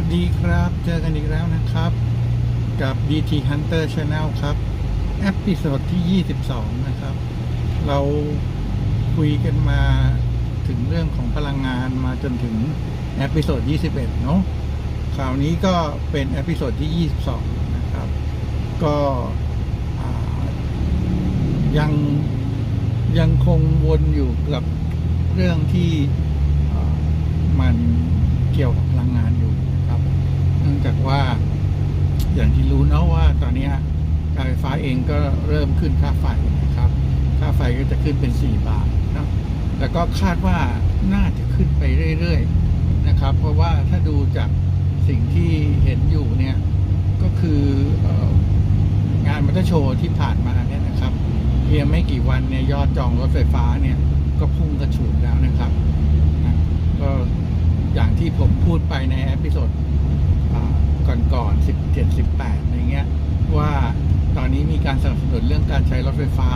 วัสดีครับ เจอกันอีกแล้วนะครับ กับ DT Hunter Channel ครับเอพิโซดที่ 22 นะครับ เราคุยกันมาถึงเรื่องของพลังงานมาจนถึงเอพิโซด21 เนาะคราวนี้ก็เป็นเอพิโซดที่ 22 นะครับ ก็ยังยังคงวนอยู่กับเรื่องที่มันเกี่ยวกับพลังงาน นื่องจากว่าอย่างที่รู้เนาะว่าตอนนี้การไฟฟ้าเองก็เริ่มขึ้นค่าไฟนะครับ ค่าไฟก็จะขึ้นเป็น 4 บาทนะแล้วก็คาดว่าน่าจะขึ้นไปเรื่อยๆนะครับ เพราะว่าถ้าดูจากสิ่งที่เห็นอยู่เนี่ยก็คืออองานมอเตอร์โชว์ที่ผ่านมาเนี่ยนะครับเพียงไม่กี่วันเนี่ยยอดจองรถไฟฟ้าเนี่ยก็พุ่งกระฉูดแล้วนะครับนะก็อย่างที่ผมพูดไปในเอพิโซด ก่อนๆ17 18อะไรเงี้ยว่าตอนนี้มีการสนับสนุนเรื่องการใช้รถไฟฟ้า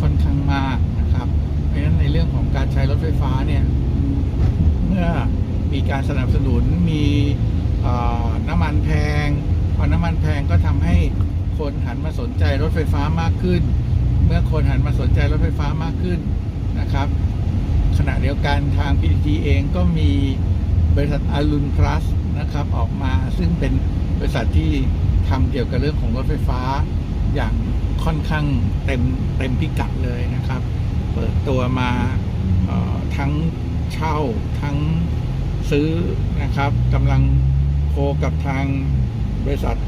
ค่อนข้างมากนะครับ เพราะฉะนั้นในเรื่องของการใช้รถไฟฟ้าเนี่ยเมื่อมีการสนับสนุนมีน้ำมันแพงพอน้ำมันแพงก็ทำให้คนหันมาสนใจรถไฟฟ้ามากขึ้น เมื่อคนหันมาสนใจรถไฟฟ้ามากขึ้นนะครับ ขณะเดียวกันทาง PTT เองก็มีบริษัทอารุณพลัส นะครับออกมาซึ่งเป็นบริษัทที่ทำเกี่ยวกับเรื่องของรถไฟฟ้า อย่างค่อนข้างเต็มเต็มพิกัดเลยนะครับ เปิดตัวมาทั้งเช่าทั้งซื้อนะครับกำลังโคกับทางบริษัท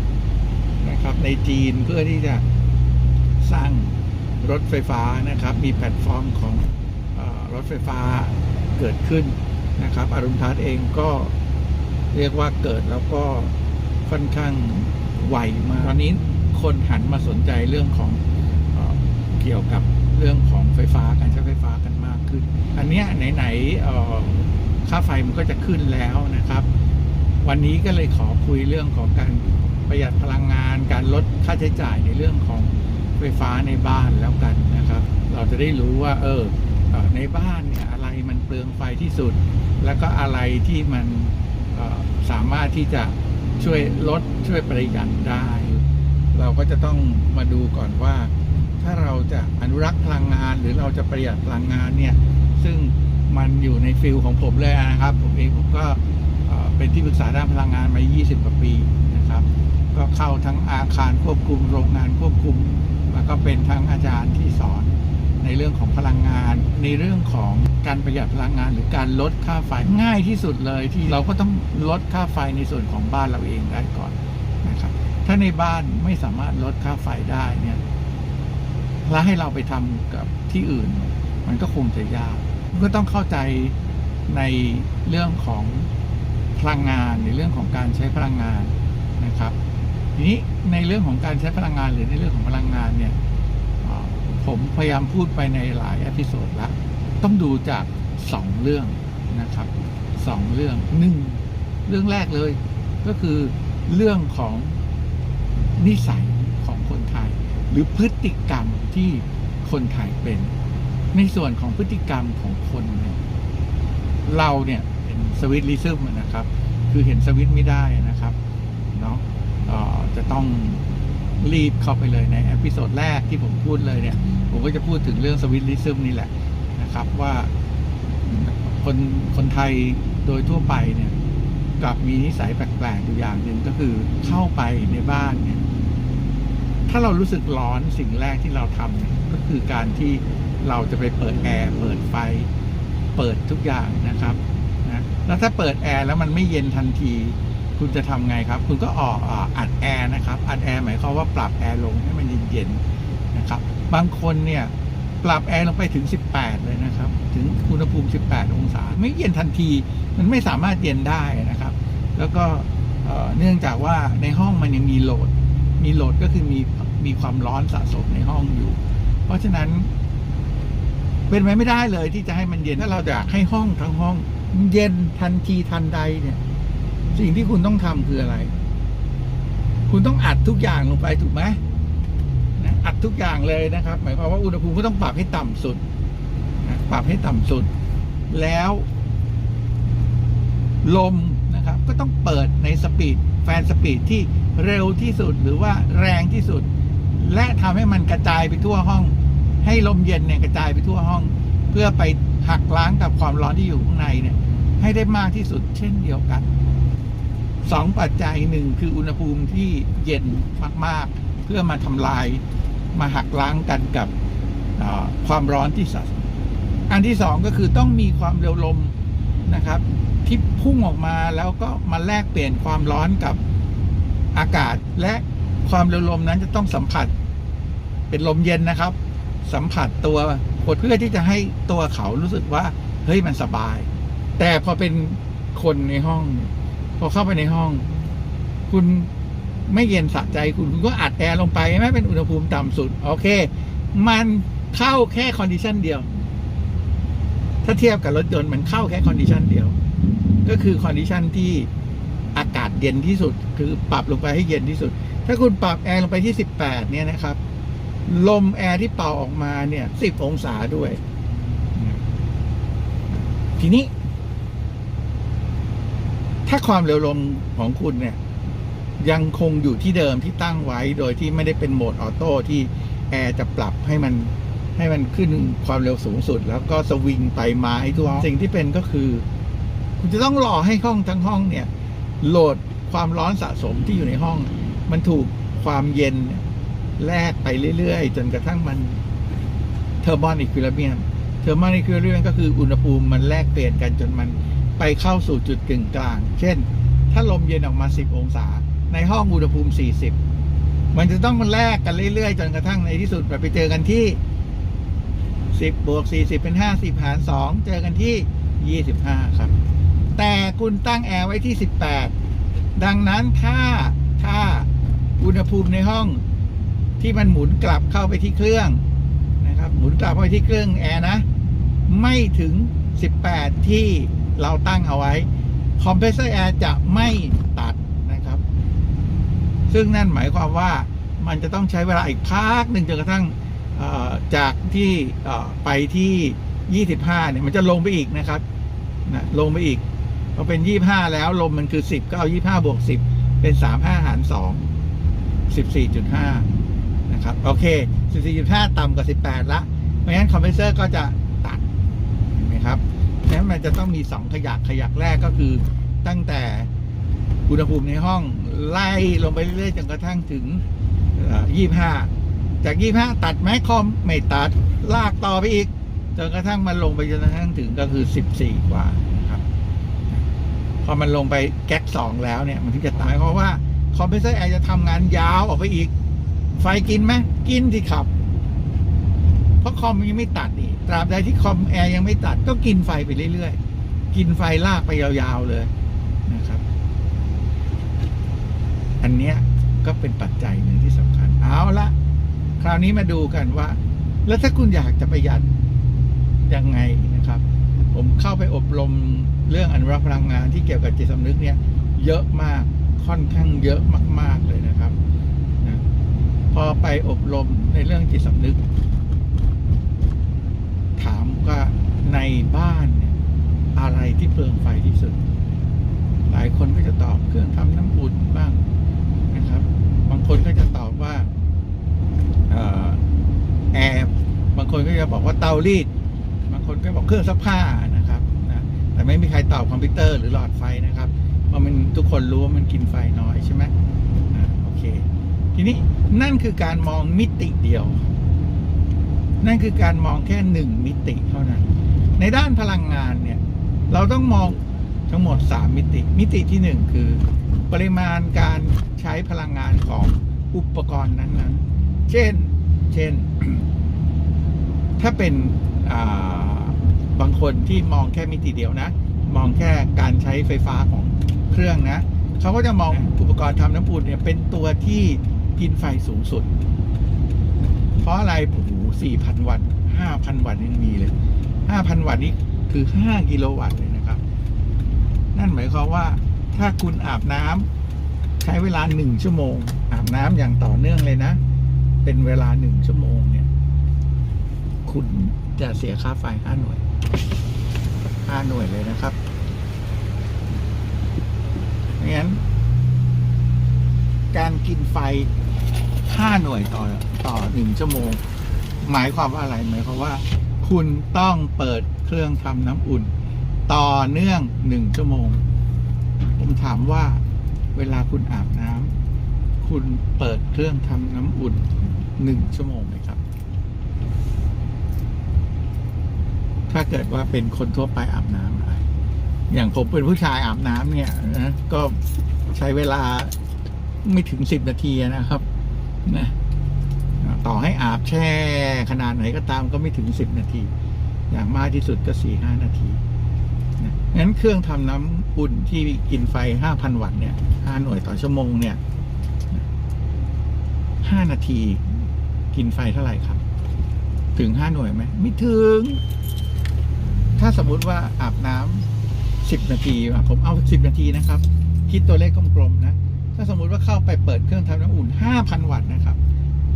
นะครับในจีนเพื่อที่จะสร้างรถไฟฟ้านะครับ มีแพลตฟอร์มของอรถไฟฟ้าเกิดขึ้นนะครับ อรุณพัฒน์เองก็ เรียกว่าเกิดแล้วก็ค่อนข้างไวมากตอนนี้คนหันมาสนใจเรื่องของเออเกี่ยวกับเรื่องของไฟฟ้าการใช้ไฟฟ้ากันมากขึ้น อันเนี้ยไหนๆค่าไฟมันก็จะขึ้นแล้วนะครับ วันนี้ก็เลยขอคุยเรื่องของการประหยัดพลังงาน การลดค่าใช้จ่ายในเรื่องของไฟฟ้าในบ้านแล้วกันนะครับ เราจะได้รู้ว่า เออในบ้านเนี่ยอะไรมันเปลืองไฟที่สุด แล้วก็อะไรที่มัน สามารถที่จะช่วยลดช่วยประหยัดได้ เราก็จะต้องมาดูก่อนว่า ถ้าเราจะอนุรักษ์พลังงานหรือเราจะประหยัดพลังงานเนี่ยซึ่งมันอยู่ในฟิลของผมเลยนะครับ ผมเองผมก็เป็นที่ปรึกษาด้านพลังงานมา 20 กว่าปีนะครับ ก็เข้าทั้งอาคารควบคุมโรงงานควบคุม แล้วก็เป็นทั้งอาจารย์ที่สอน ในเรื่องของพลังงาน ในเรื่องของการประหยัดพลังงาน หรือการลดค่าไฟง่ายที่สุดเลยที่เราก็ต้องลดค่าไฟในส่วนของบ้านเราเองได้ก่อนนะครับ ถ้าในบ้านไม่สามารถลดค่าไฟได้เนี่ยแล้วให้เราไปทำกับที่อื่น มันก็คงจะยากก็ต้องเข้าใจในเรื่องของพลังงานในเรื่องของการใช้พลังงานนะครับ ทีนี้ในเรื่องของการใช้พลังงานหรือในเรื่องของพลังงานเนี่ย ผมพยายามพูดไปในหลายอพิโซดแล้วต้องดูจากสองเรื่องนะครับสองเรื่องหนึ่งเรื่องแรกเลย ก็คือเรื่องของนิสัยของคนไทย หรือพฤติกรรมที่คนไทยเป็น ในส่วนของพฤติกรรมของคนเนี่ยเราเนี่ยเป็นสวิตลิซึมนะครับ คือเห็นสวิตไม่ได้นะครับเนาะจะต้องรีบเข้าไปเลยในเอพิโซดแรกที่ผมพูดเลยเนี่ย ผมก็จะพูดถึงเรื่องสวิตลิซึมนี่แหละนะครับว่าคนคนไทยโดยทั่วไปเนี่ยกลับมีนิสัยแปลกๆอยู่อย่างหนึ่งก็คือเข้าไปในบ้านเนี่ยถ้าเรารู้สึกร้อนสิ่งแรกที่เราทำก็คือการที่เราจะไปเปิดแอร์เปิดไฟ เปิดทุกอย่างนะครับนะแล้วถ้าเปิดแอร์แล้วมันไม่เย็นทันที คุณจะทำไงครับ คุณก็ออกอัดแอร์นะครับ อัดแอร์หมายความว่าปรับแอร์ลงให้มันเย็นๆนะครับ บางคนเนี่ยปรับแอร์ลงไปถึง 18 เลยนะครับ ถึงอุณหภูมิ 18 องศา ไม่เย็นทันทีมันไม่สามารถเย็นได้นะครับ แล้วก็เนื่องจากว่าในห้องมันยังมีโหลด มีโหลดก็คือมีมีความร้อนสะสมในห้องอยู่ เพราะฉะนั้น เป็นไปไม่ได้เลยที่จะให้มันเย็นถ้าเราอยากให้ห้องทั้งห้องเย็นทันทีทันใดเนี่ย สิ่งที่คุณต้องทำคืออะไร คุณต้องอัดทุกอย่างลงไปถูกไหม นะอัดทุกอย่างเลยนะครับ หมายความว่าอุณหภูมิก็ต้องปรับให้ต่ำสุดนะปรับให้ต่ำสุด แล้ว ลมนะครับ ก็ต้องเปิดในสปีดแฟนสปีดที่เร็วที่สุดหรือว่าแรงที่สุด และทำให้มันกระจายไปทั่วห้อง ให้ลมเย็นเนี่ยกระจายไปทั่วห้อง เพื่อไปหักล้างกับความร้อนที่อยู่ข้างในเนี่ย ให้ได้มากที่สุด เช่นเดียวกันสองปัจจัยหนึ่งคืออุณหภูมิที่เย็นมาก ๆ เพื่อมาทำลายมาหักล้างกันกับความร้อนที่สะสมอันที่สองก็คือต้องมีความเร็วลมนะครับ ที่พุ่งออกมาแล้วก็มาแลกเปลี่ยนความร้อนกับอากาศและความเร็วลมนั้นจะต้องสัมผัส เป็นลมเย็นนะครับ สัมผัสตัวคนเพื่อที่จะให้ตัวเขารู้สึกว่า เฮ้ยมันสบาย แต่พอเป็นคนในห้อง พอเข้าไปในห้อง คุณ ไม่เย็นสะใจคุณคุณก็อัดแอร์ลงไปไม่เป็นอุณหภูมิต่ำสุด โอเค มันเข้าแค่คอนดิชันเดียว ถ้าเทียบกับรถยนต์มันเข้าแค่คอนดิชันเดียว ก็คือคอนดิชันที่อากาศเย็นที่สุด คือปรับลงไปให้เย็นที่สุด ถ้าคุณปรับแอร์ลงไปที่ 18 เนี่ยนะครับ ลมแอร์ที่เป่าออกมาเนี่ย 10 องศาด้วย ทีนี้ ถ้าความเร็วลมของคุณเนี่ย ยังคงอยู่ที่เดิมที่ตั้งไว้โดยที่ไม่ได้เป็นโหมดออโต้ที่แอร์จะปรับให้มันให้มันขึ้นความเร็วสูงสุด แล้วก็สวิงไปมาให้ทั่วสิ่งที่เป็นก็คือ คุณจะต้องรอให้ห้องทั้งห้องเนี่ย โหลดความร้อนสะสมที่อยู่ในห้อง มันถูกความเย็นแลกไปเรื่อยๆ จนกระทั่งมันเทอร์มอนอีควิลเมียมเทอร์มอนอีควิลเมียมก็คืออุณหภูมิมันแลกเปลี่ยนกันจนมันไปเข้าสู่จุดกึ่งกลาง เช่น ถ้าลมเย็นออกมา 10 องศา ในห้องอุณหภูมิ 40 มันจะต้องมันแลกกันเรื่อยๆ จนกระทั่งในที่สุดไปเจอกันที่ 10บวก40 เป็น 50 หาร 2 เจอกันที่ 25 ครับ แต่คุณตั้งแอร์ไว้ที่ 18 ดังนั้นถ้าถ้าอุณหภูมิในห้องที่มันหมุนกลับเข้าไปที่เครื่องนะครับ หมุนกลับเข้าไปที่เครื่องแอร์นะ ไม่ถึง 18 ที่เราตั้งเอาไว้คอมเพรสเซอร์แอร์จะไม่ ซึ่งนั่นหมายความว่ามันจะต้องใช้เวลาอีกพักหนึ่งจนกระทั่งจากที่ไปที่ 25 เนี่ย มันจะลงไปอีกนะครับนะลงไปอีกพอเป็น 25 แล้วลมมันคือ 10 ก็เอา 25 บวก 10 เป็น 35 หาร 2 14.5 นะครับ โอเค 14.5 ต่ำกว่า 18 ละ เพราะฉะนั้นคอมเพรสเซอร์ก็จะตัดเห็นไหมครับฉะนั้นมันจะต้องมี 2 ขยักขยักแรกก็คือตั้งแต่อุณหภูมิในห้อง ไล่ลงไปเรื่อยๆจนกระทั่งถึงเอ่อ25จาก25ตัดไหมคอมไม่ตัดลากต่อไปอีกจนกระทั่งมันลงไปจนกระทั่งถึงก็คือ14กว่านะครับ พอมันลงไปแก๊กสองแล้วเนี่ย มันถึงจะตายเพราะว่าคอมเพรสเซอร์แอร์จะทำงานยาวออกไปอีก ไฟกินไหมกินที่ขับ เพราะคอมยังไม่ตัดนี่ตราบใดที่คอมแอร์ยังไม่ตัด ก็กินไฟไปเรื่อยๆ กินไฟลากไปยาวๆเลยนะครับ อันเนี้ยก็เป็นปัจจัยหนึ่งที่สำคัญ เอาละคราวนี้มาดูกันว่า แล้วถ้าคุณอยากจะประหยัดยังไงนะครับ ผมเข้าไปอบรมเรื่องอนุรักษ์พลังงานที่เกี่ยวกับจิตสำนึกเนี่ย เยอะมากค่อนข้างเยอะมาก ๆเลยนะครับนะพอไปอบรมในเรื่องจิตสำนึก ถามว่าในบ้านเนี่ยอะไรที่เปลืองไฟที่สุด หลายคนก็จะตอบเครื่องทำน้ำอุ่นบ้างางคนก็จะตอบว่าอแอร์บางคนก็จะบอกว่าเตารีด บางคนก็บอกเครื่องซักผ้านะครับนะแต่ไม่มีใครตอบคอมพิวเตอร์หรือหลอดไฟนะครับ เพราะมันทุกคนรู้ว่ามันกินไฟน้อยใช่ไหมอ่าโอเค ทีนี้นั่นคือการมองมิติเดียว นั่นคือการมองแค่หนึ่งมิติเท่านั้น ในด้านพลังงานเนี่ย เราต้องมองทั้งหมด 3 มิติ มิติที่ 1 คือ ปริมาณการใช้พลังงานของอุปกรณ์นั้น ๆ เช่น เช่น ถ้าเป็นอ่าบางคนที่มองแค่มิติเดียวนะ มองแค่การใช้ไฟฟ้าของเครื่องนะ เขาก็จะมองอุปกรณ์ทำน้ำอุ่นเนี่ยเป็นตัวที่กินไฟสูงสุด เพราะอะไรโอ้โหสี่พันวัตต์ห้าพันวัตต์ยังมีเลยห้าพันวัตต์นี่คือห้ากิโลวัตต์เลยนะครับ นั่นหมายความว่า ถ้าคุณอาบน้ำใช้เวลาหนึ่งชั่วโมง อาบน้ำอย่างต่อเนื่องเลยนะ เป็นเวลาหนึ่งชั่วโมงเนี่ย คุณจะเสียค่าไฟห้าหน่วยห้าหน่วยเลยนะครับงั้น การกินไฟ5หน่วยต่อต่อ1ชั่วโมง หมายความว่าอะไรหมายความว่า คุณต้องเปิดเครื่องทำน้ำอุ่น ต่อเนื่อง1ชั่วโมง ผมถามว่าเวลาคุณอาบน้ำคุณเปิดเครื่องทำน้ำอุ่น1ชั่วโมงไหมครับ ถ้าเกิดว่าเป็นคนทั่วไปอาบน้ำอะอย่างผมเป็นผู้ชายอาบน้ำเนี่ยนะก็ใช้เวลาไม่ถึงสิบนาทีนะครับนะต่อให้อาบแช่ขนาดไหนก็ตามก็ไม่ถึงสิบนาที อย่างมากที่สุดก็สี่ห้านาที งั้นเครื่องทำน้ำอุ่นที่กินไฟห้าพันวัตต์เนี่ยห้าหน่วยต่อชั่วโมงเนี่ยห้านาที กินไฟเท่าไหร่ครับ ถึงห้าหน่วยไหมไม่ถึง ถ้าสมมุติว่าอาบน้ำสิบนาทีผมเอาสิบนาทีนะครับ คิดตัวเลขกลมๆนะ ถ้าสมมุติว่าเข้าไปเปิดเครื่องทำน้ำอุ่นห้าพันวัตต์นะครับ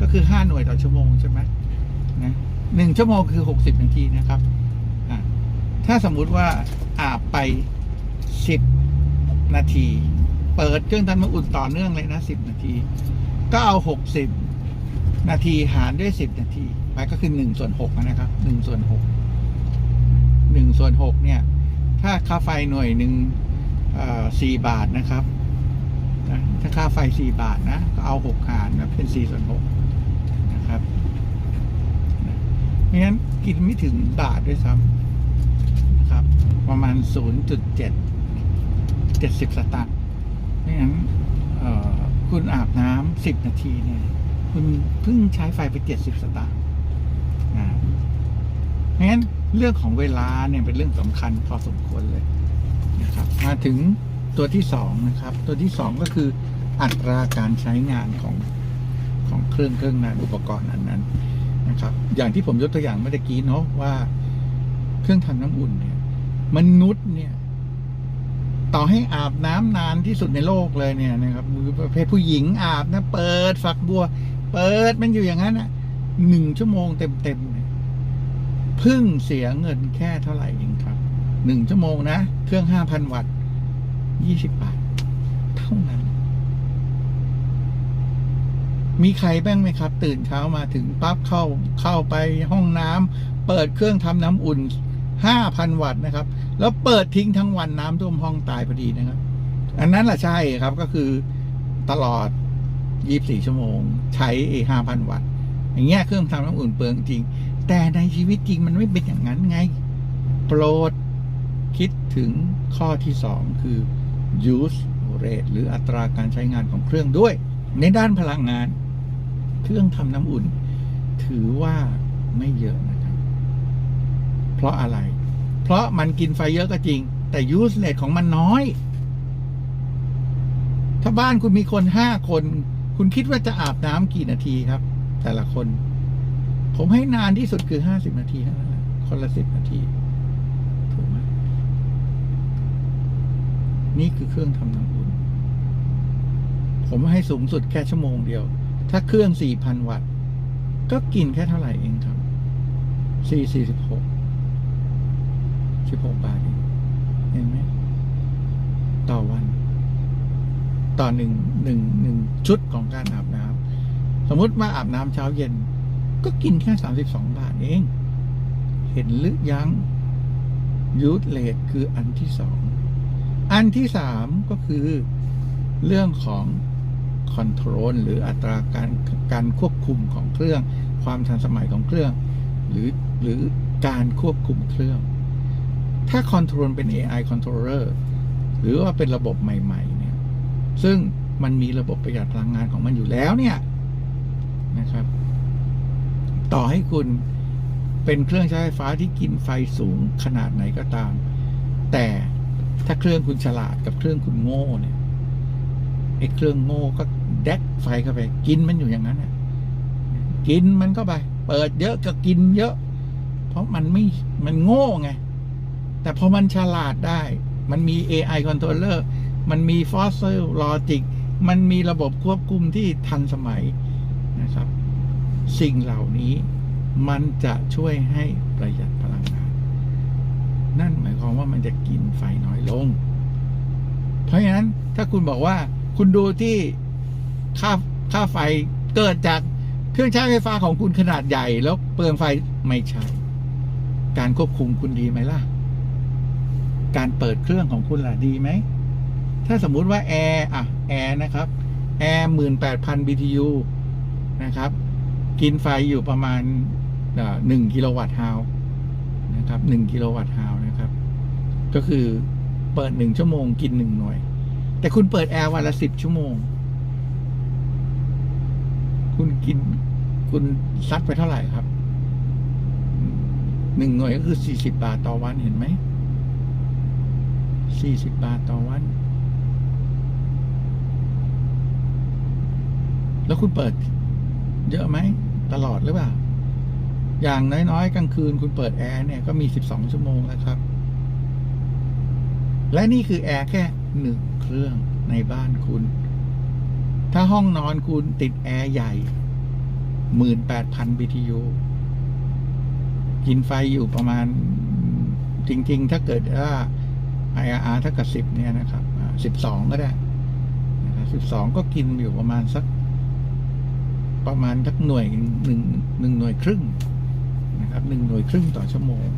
ก็คือห้าหน่วยต่อชั่วโมงใช่ไหมนะหนึ่งชั่วโมงคือหกสิบนาทีนะครับ ถ้าสมมุติว่าอาบไปสิบนาที เปิดเครื่องทำน้ำอุ่นต่อเนื่องเลยนะสิบนาที ก็เอาหกสิบนาทีหารด้วยสิบนาที ไปก็คือหนึ่งส่วนหกนะครับหนึ่งส่วนหกหนึ่งส่วนหกเนี่ย ถ้าค่าไฟหน่วยหนึ่งสี่บาทนะครับถ้าค่าไฟสี่บาทนะก็เอาหกหารนะเป็นสี่ส่วนหกนะครับไม่งั้นกินไม่ถึงบาทด้วยซ้ำ ประมาณศูนย์จุดเจ็ดเจ็ดสิบสตางค์ไม่งั้นคุณอาบน้ำสิบนาทีเนี่ย คุณเพิ่งใช้ไฟไปเจ็ดสิบสตางค์นะงั้นเรื่องของเวลาเนี่ยเป็นเรื่องสำคัญพอสมควรเลยนะครับ มาถึงตัวที่สองนะครับ ตัวที่สองก็คืออัตราการใช้งานของของเครื่องเครื่องนั้นอุปกรณ์อันนั้นนะครับ อย่างที่ผมยกตัวอย่างเมื่อกี้เนาะว่า เครื่องทำน้ำอุ่นเนี่ย มนุษย์เนี่ย ต่อให้อาบน้ำนานที่สุดในโลกเลยเนี่ยนะครับประเภทผู้หญิงอาบนะเปิดฝักบัว เปิดมันอยู่อย่างนั้นนะหนึ่งชั่วโมงเต็มๆเนี่ยเพิ่งเสียเงินแค่เท่าไหร่เองครับหนึ่งชั่วโมงนะ เครื่องห้าพันวัตต์ยี่สิบบาท เท่านั้น มีใครบ้างไหมครับ ตื่นเช้ามาถึงปั๊บเข้าเข้าไปห้องน้ำเปิดเครื่องทำน้ำอุ่น ห้าพันวัตต์นะครับ แล้วเปิดทิ้งทั้งวันน้ำท่วมห้องตายพอดีนะครับ อันนั้นแหละใช่ครับก็คือตลอดยี่บสี่ชั่วโมง ใช้ห้าพันวัตต์ อย่างเงี้ยเครื่องทำน้ำอุ่นเปลืองจริง แต่ในชีวิตจริงมันไม่เป็นอย่างนั้นไง โปรดคิดถึงข้อที่สองคือ use rate หรืออัตราการใช้งานของเครื่องด้วย ในด้านพลังงาน เครื่องทำน้ำอุ่น ถือว่าไม่เยอะนะ เพราะอะไร เพราะมันกินไฟเยอะก็จริง แต่ use rate ของมันน้อย ถ้าบ้านคุณมีคนห้าคน คุณคิดว่าจะอาบน้ำกี่นาทีครับ แต่ละคน ผมให้นานที่สุดคือห้าสิบนาทีเท่านั้นแหละคนละสิบนาทีถูกไหมนี่คือเครื่องทำน้ำอุ่น ผมให้สูงสุดแค่ชั่วโมงเดียว ถ้าเครื่องสี่พันวัตต์ก็กินแค่เท่าไหร่เองครับสี่ สิบหกบาทเองเห็นไหมต่อวัน ต่อหนึ่งหนึ่งหนึ่งชุดของการอาบน้ำสมมติว่าอาบน้ำเช้าเย็น ก็กินแค่สามสิบสองบาทเอง เห็นหรือยังยูทเลทคืออันที่สอง อันที่สามก็คือเรื่องของคอนโทรลหรืออัตราการการควบคุมของเครื่อง ความทันสมัยของเครื่อง หรือหรือการควบคุมเครื่อง ถ้าคอนโทรลเป็น AI controller หรือว่าเป็นระบบใหม่ ๆ เนี่ย ซึ่งมันมีระบบประหยัดพลังงานของมันอยู่แล้วเนี่ยนะครับ ต่อให้คุณเป็นเครื่องใช้ไฟฟ้าที่กินไฟสูงขนาดไหนก็ตาม แต่ถ้าเครื่องคุณฉลาดกับเครื่องคุณโง่เนี่ยไอ้เครื่องโง่ก็แดกไฟเข้าไป กินมันอยู่อย่างนั้นน่ะกินมันเข้าไป เปิดเยอะก็กินเยอะ เพราะมันไม่มันโง่ไง แต่พอมันฉลาดได้ มันมี AI controller มันมี fossil logic มันมีระบบควบคุมที่ทันสมัยนะครับ สิ่งเหล่านี้มันจะช่วยให้ประหยัดพลังงาน นั่นหมายความว่ามันจะกินไฟน้อยลง เพราะฉะนั้นถ้าคุณบอกว่าคุณดูที่ค่าค่าไฟเกิดจากเครื่องใช้ไฟฟ้าของคุณขนาดใหญ่แล้วเปลืองไฟไม่ใช่ การควบคุมคุณดีไหมล่ะ การเปิดเครื่องของคุณล่ะดีไหม ถ้าสมมุติว่าแอร์อะแอร์นะครับแอร์หมื่นแปดพัน BTU นะครับ กินไฟอยู่ประมาณหนึ่งกิโลวัตต์ฮาวนะครับหนึ่งกิโลวัตต์ฮาวนะครับ ก็คือเปิดหนึ่งชั่วโมงกินหนึ่งหน่วย แต่คุณเปิดแอร์วันละสิบชั่วโมง คุณกินคุณซัดไปเท่าไหร่ครับหนึ่งหน่วยก็คือสี่สิบาทต่อวันเห็นไหม สี่สิบบาทต่อวัน แล้วคุณเปิด เยอะไหม ตลอดหรือเปล่า อย่างน้อยๆ กลางคืนคุณเปิดแอร์เนี่ยก็มีสิบสองชั่วโมงแล้วครับ และนี่คือแอร์แค่หนึ่งเครื่องในบ้านคุณ ถ้าห้องนอนคุณติดแอร์ใหญ่หมื่นแปดพัน BTU กินไฟอยู่ประมาณจริง ๆ ถ้าเกิดว่า IRR ถ้ากับสิบเนี่ยนะครับสิบสองก็ได้นะครับสิบสองก็กินอยู่ประมาณสัก ประมาณสักหน่วยหนึ่งหนึ่งหน่วยครึ่งนะครับหนึ่งหน่วยครึ่งต่อชั่วโมง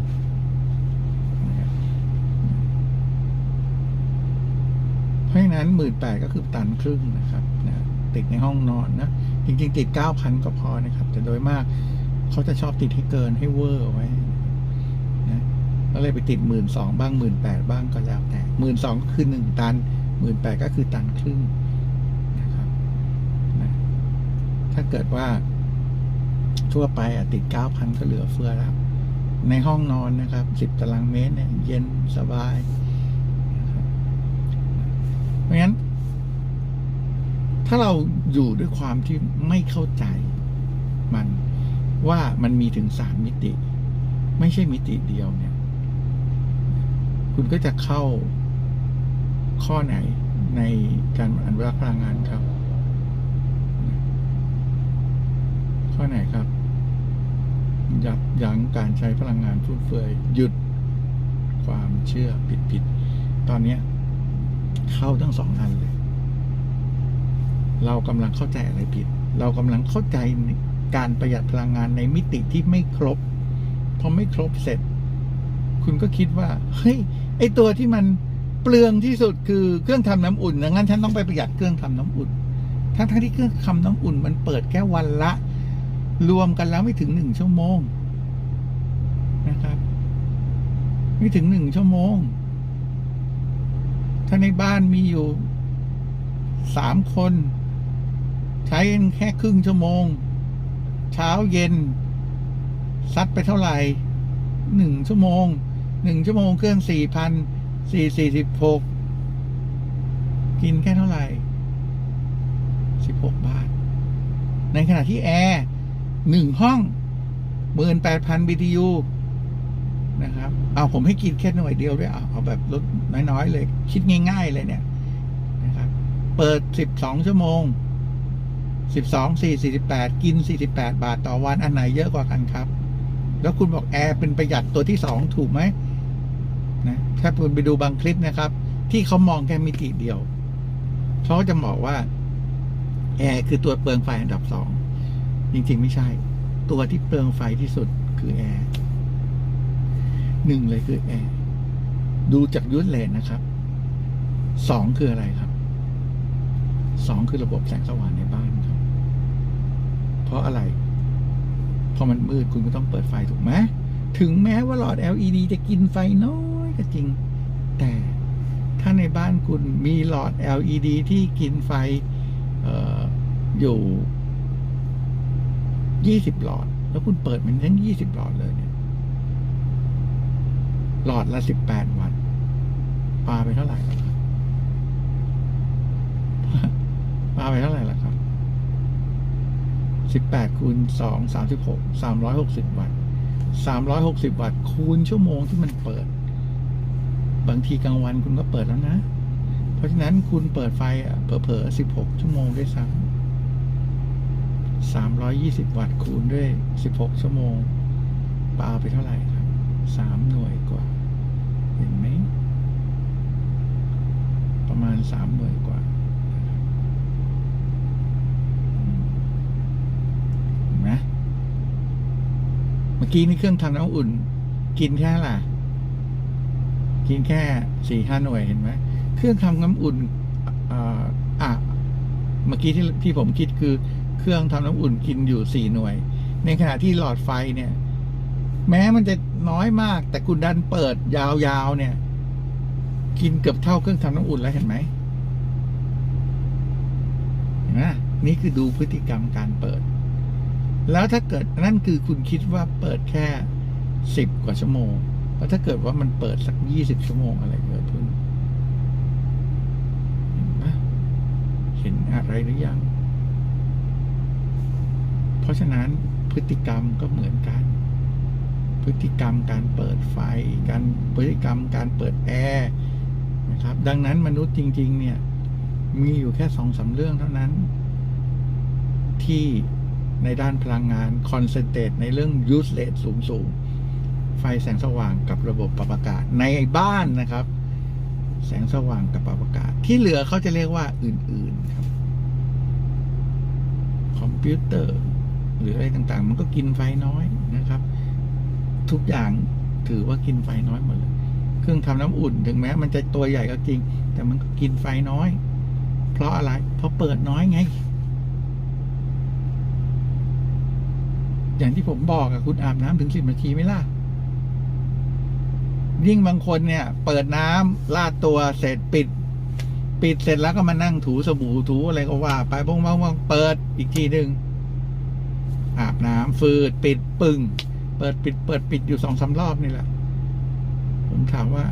เพราะฉะนั้นหมื่นแปดก็คือตันครึ่งนะครับนะติดในห้องนอนนะ จริง ๆ ติดเก้าพันก็พอนะครับ แต่โดยมากเขาจะชอบติดให้เกินให้เวอร์ไว้ ก็เลยไปติดหมื่นสองบ้างหมื่นแปดบ้างก็แล้วแต่หมื่นสองก็คือหนึ่งตันหมื่นแปดก็คือตันครึ่งนะครับนะถ้าเกิดว่า ทั่วไปอะติดเก้าพันก็เหลือเฟือแล้ว ในห้องนอนนะครับสิบตารางเมตรเนี่ยเย็นสบายนะครับเพราะงั้น ถ้าเราอยู่ด้วยความที่ไม่เข้าใจมันว่ามันมีถึงสามมิติ ไม่ใช่มิติเดียวเนี่ย คุณก็จะเข้าข้อไหนในการอนุรักษ์พลังงานครับ ข้อไหนครับ ยับยั้งการใช้พลังงานฟุ่มเฟือยหยุดความเชื่อผิดๆตอนนี้เข้าทั้งสองอันเลย เรากำลังเข้าใจอะไรผิด เรากำลังเข้าใจการประหยัดพลังงานในมิติที่ไม่ครบพอไม่ครบเสร็จ คุณก็คิดว่า เฮ้ย ไอตัวที่มันเปลืองที่สุดคือเครื่องทำน้ำอุ่นงั้นฉันต้องไปประหยัดเครื่องทำน้ำอุ่น ทั้งทั้งที่เครื่องทำน้ำอุ่น มันเปิดแค่วันละ รวมกันแล้วไม่ถึงหนึ่งชั่วโมงนะครับ ไม่ถึงหนึ่งชั่วโมง ถ้าในบ้านมีอยู่สามคน ใช้แค่ครึ่งชั่วโมง เช้าเย็นซัดไปเท่าไหร่หนึ่งชั่วโมง หนึ่งชั่วโมงเครื่องสี่พันสี่สี่สิบหกกินแค่เท่าไหร่สิบหกบาท ในขณะที่แอร์หนึ่งห้องหมื่นแปดพัน BTU นะครับ เอาผมให้กินแค่หน่วยเดียวด้วยเอาเอาแบบลดน้อยๆเลย คิดง่าย ๆ เลยเนี่ยนะครับ เปิดสิบสองชั่วโมงสิบสองสี่สี่สิบแปดกินสี่สิบแปดบาทต่อวันอันไหนเยอะกว่ากันครับ แล้วคุณบอกแอร์เป็นประหยัดตัวที่สองถูกไหม นะถ้าคุณไปดูบางคลิปนะครับ ที่เขามองแค่มิติเดียวเขาก็จะบอกว่าแอร์คือตัวเปลืองไฟอันดับสองจริงๆไม่ใช่ ตัวที่เปลืองไฟที่สุดคือแอร์หนึ่งเลยคือแอร์ดูจากยุทธเลนนะครับสองคืออะไรครับสองคือระบบแสงสว่างในบ้านครับ เพราะอะไรพอมันมืดคุณก็ต้องเปิดไฟถูกไหมถึงแม้ว่าหลอด LED จะกินไฟน้อย ก็จริง แต่ถ้าในบ้านคุณมีหลอด LED ที่กินไฟอออยู่ 20 หลอด แล้วคุณเปิดมันทั้ง 20 หลอดเลยเนี่ย หลอดละ 18 วัตต์ปาไปเท่าไหร่แล้วครับปาไปเท่าไหร่ล่ะครับ 18คูณ2 36 360 วัตต์360 วัตต์คูณชั่วโมงที่มันเปิด บางทีกลางวันคุณก็เปิดแล้วนะ เพราะฉะนั้นคุณเปิดไฟเผลอๆ16ชั่วโมงด้วยซ้ำ320วัตต์คูณด้วย16ชั่วโมงปาไปเท่าไหร่ครับ3หน่วยกว่า เห็นไหม ประมาณสามหน่วยกว่าเห็นไหมเมื่อกี้นี่เครื่องทำน้ำอุ่น กินแค่ล่ะ กินแค่สี่ห้าหน่วยเห็นไหมเครื่องทำน้ำอุ่นอะเมื่อกี้ที่ที่ผมคิดคือเครื่องทำน้ำอุ่นกินอยู่สี่หน่วย ในขณะที่หลอดไฟเนี่ย แม้มันจะน้อยมาก แต่คุณดันเปิดยาวๆเนี่ย กินเกือบเท่าเครื่องทำน้ำอุ่นแล้วเห็นไหมเห็นไหมนี่คือดูพฤติกรรมการเปิด แล้วถ้าเกิดนั่นคือคุณคิดว่าเปิดแค่สิบกว่าชั่วโมง แล้วถ้าเกิดว่ามันเปิดสักยี่สิบชั่วโมงอะไรเกิดขึ้นเห็นไหมเห็นอะไรหรือยัง เพราะฉะนั้นพฤติกรรมก็เหมือนกัน พฤติกรรมการเปิดไฟ การพฤติกรรมการเปิดแอร์นะครับ ดังนั้นมนุษย์จริง ๆ เนี่ย มีอยู่แค่สองสาเรื่องเท่านั้น ที่ในด้านพลังงานคอนเซนเทรตในเรื่อง use rate สูงสูง ๆ ไฟแสงสว่างกับระบบปรับอากาศในบ้านนะครับ แสงสว่างกับปรับอากาศ ที่เหลือเขาจะเรียกว่าอื่น ๆครับ คอมพิวเตอร์ หรืออะไรต่างๆ มันก็กินไฟน้อยนะครับ ทุกอย่างถือว่ากินไฟน้อยหมดเลยเครื่องทำน้ำอุ่นถึงแม้ มันจะตัวใหญ่ก็จริง แต่มันก็กินไฟน้อย เพราะอะไร เพราะเปิดน้อยไง อย่างที่ผมบอกอะคุณอาบน้ำถึงสิบนาทีไหมล่ะ ยิ่งบางคนเนี่ย เปิดน้ำลาดตัวเสร็จปิด ปิดเสร็จแล้วก็มานั่งถูสบู่ถูอะไรก็ว่า ไปบ้างๆเปิดอีกทีหนึ่งอาบน้ำฟืดปิดปึ้งเปิดปิด เปิดปิดอยู่สองสารอบนี่แหละ ผมถามว่า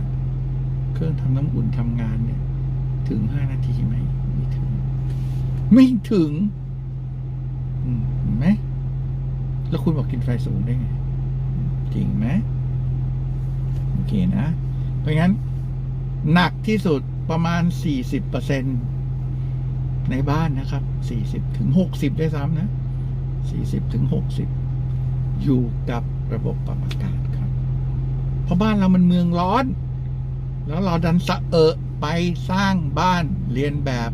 เครื่องทำน้ำอุ่นทำงานเนี่ย ถึงห้านาทีไหมไม่ถึง ไม่ถึงเห็นไหมแล้วคุณบอกกินไฟสูงได้ไง จริงไหม โอเคนะ เพราะงั้นหนักที่สุดประมาณ 40%ในบ้านนะครับ 40ถึง60ด้ซ้ำนะ 40ถึง60 อยู่กับระบบปรับอากาศครับ เพราะบ้านเรามันเมืองร้อน แล้วเราดันสะเอะไปสร้างบ้านเรียนแบบ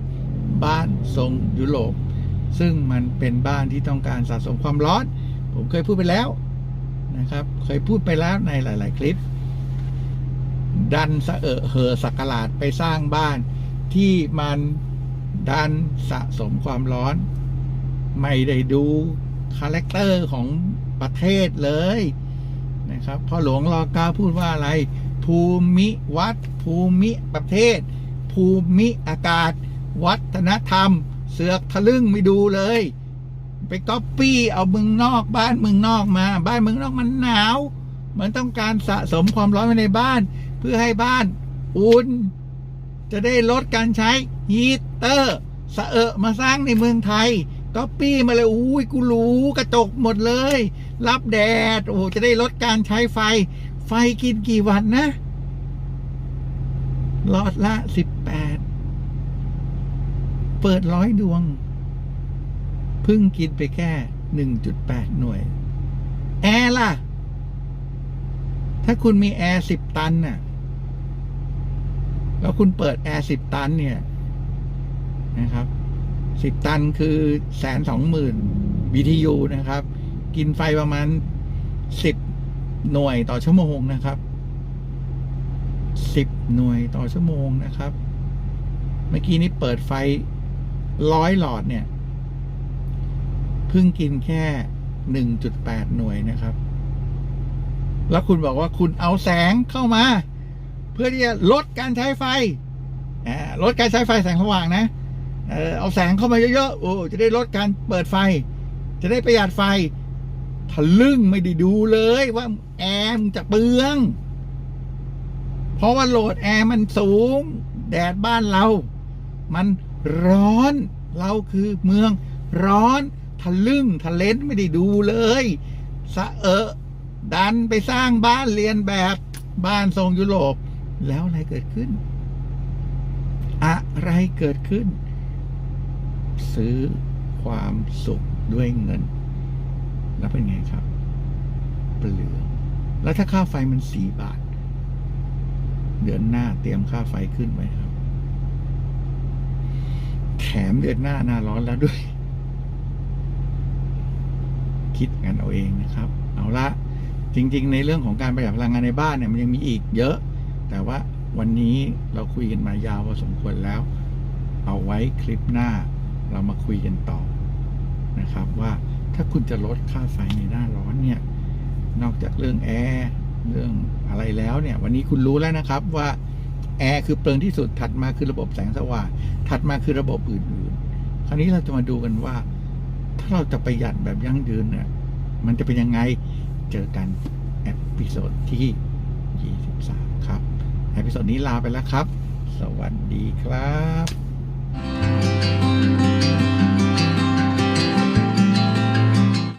บ้านทรงยุโรป ซึ่งมันเป็นบ้านที่ต้องการสะสมความร้อน ผมเคยพูดไปแล้วนะครับ เคยพูดไปแล้วในหลาย ๆ คลิป ดันสะเอะเหอสักหลาดไปสร้างบ้าน ที่มันดันสะสมความร้อน ไม่ได้ดูคาแรคเตอร์ของประเทศเลยนะครับพ่อหลวงรอกาพูดว่าอะไร ภูมิวัด ภูมิประเทศ ภูมิอากาศ วัฒนธรรม เสือกทะลึ่งไม่ดูเลย ไปก๊อปปี้เอาเมืองนอกบ้านเมืองนอกมา บ้านเมืองนอกมันหนาว มันต้องการสะสมความร้อนไว้ในบ้าน พื่อให้บ้านอุ่น จะได้ลดการใช้ฮีตเตอร์สะเอะมาสร้างในเมืองไทยก๊อปปี้มาเลยอุ้ยกูรู้กระจกหมดเลย รับแดด โอ้จะได้ลดการใช้ไฟ ไฟกินกี่วันนะหลอดละสิบแปดเปิดร้อยดวงพิ่งกินไปแค่หนึ่งจุดแปดหน่วย แอร์ล่ะ ถ้าคุณมีแอร์สิบตันน่ะ แล้วคุณเปิดแอร์สิบตันเนี่ยนะครับสิบตันคือแสนสองหมื่น BTU นะครับ กินไฟประมาณสิบหน่วยต่อชั่วโมงนะครับสิบหน่วยต่อชั่วโมงนะครับ เมื่อกี้นี้เปิดไฟร้อยหลอดเนี่ยเพิ่งกินแค่หนึ่งจุดแปดหน่วยนะครับ แล้วคุณบอกว่าคุณเอาแสงเข้ามา เพื่อที่จะลดการใช้ไฟลดการใช้ไฟแสงสว่างนะเอาแสงเข้ามาเยอะๆโอ้จะได้ลดการเปิดไฟ จะได้ประหยัดไฟทะลึ่งไม่ได้ดูเลยว่าแอร์มันจะเปลือง เพราะว่าโหลดแอร์มันสูง แดดบ้านเรา มันร้อนเราคือเมืองร้อนทะลึ่งทะเลนไม่ได้ดูเลยสะเอะดันไปสร้างบ้านเรียนแบบบ้านทรงยุโรป แล้วอะไรเกิดขึ้น อะไรเกิดขึ้น ซื้อความสุขด้วยเงิน แล้วเป็นไงครับ เปลืองแล้วถ้าค่าไฟมันสี่บาท เดือนหน้าเตรียมค่าไฟขึ้นไหมครับมเดือนหน้าหน้าร้อนแล้วด้วย คิดกันเอาเองนะครับ เอาละจริง ๆ ในเรื่องของการประหยัดพลังงานในบ้านเนี่ยมันยังมีอีกเยอะ แต่ว่าวันนี้เราคุยกันมายาวพอสมควรแล้ว เอาไว้คลิปหน้าเรามาคุยกันต่อนะครับว่าถ้าคุณจะลดค่าไฟในหน้าร้อนเนี่ย นอกจากเรื่องแอร์เรื่องอะไรแล้วเนี่ย วันนี้คุณรู้แล้วนะครับว่าแอร์คือเปลืองที่สุดถัดมาคือระบบแสงสว่างถัดมาคือระบบอื่นๆ คราวนี้เราจะมาดูกันว่า ถ้าเราจะประหยัดแบบยั่งยืนเนี่ยมันจะเป็นยังไงเจอกันเอพิโซดที่ 23 ครับ เอพิโซดนี้ลาไปแล้วครับ สวัสดีครับ